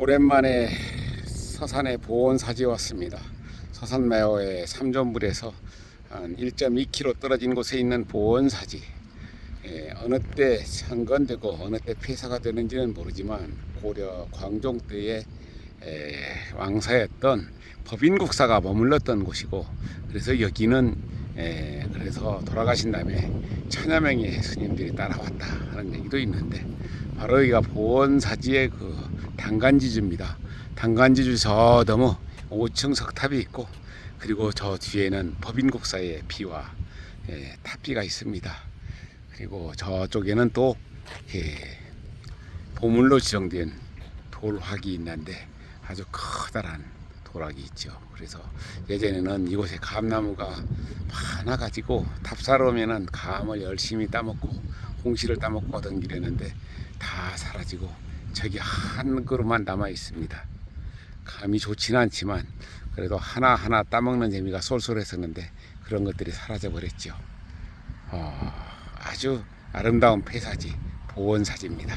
오랜만에 서산에 보온사지 왔습니다. 서산매어의 삼존불에서 한 1.2km 떨어진 곳에 있는 보온사지. 예, 어느 때 창건되고 어느 때 폐사가 되는지는 모르지만 고려 광종 때에 에, 왕사였던 법인국사가 머물렀던 곳이고 그래서 여기는 에, 그래서 돌아가신 다음에 천여 명의 스님들이 따라왔다 하는 얘기도 있는데 바로 여기가 보원사지의 그 단간지주입니다. 단간지주 저 너머 5층 석탑이 있고 그리고 저 뒤에는 법인국사의 비와 예, 탑비가 있습니다. 그리고 저쪽에는 또 예, 보물로 지정된 돌화기 있는데 아주 커다란 돌화기 있죠. 그래서 예전에는 이곳에 감나무가 많아가지고 탑사러 오면은 감을 열심히 따먹고 홍시를 따먹고 하던 길이었는데 다 사라지고 저기 한 그루만 남아 있습니다. 감이 좋지는 않지만 그래도 하나하나 따먹는 재미가 쏠쏠했었는데 그런 것들이 사라져 버렸죠. 어, 아주 아름다운 폐사지 보원사지입니다.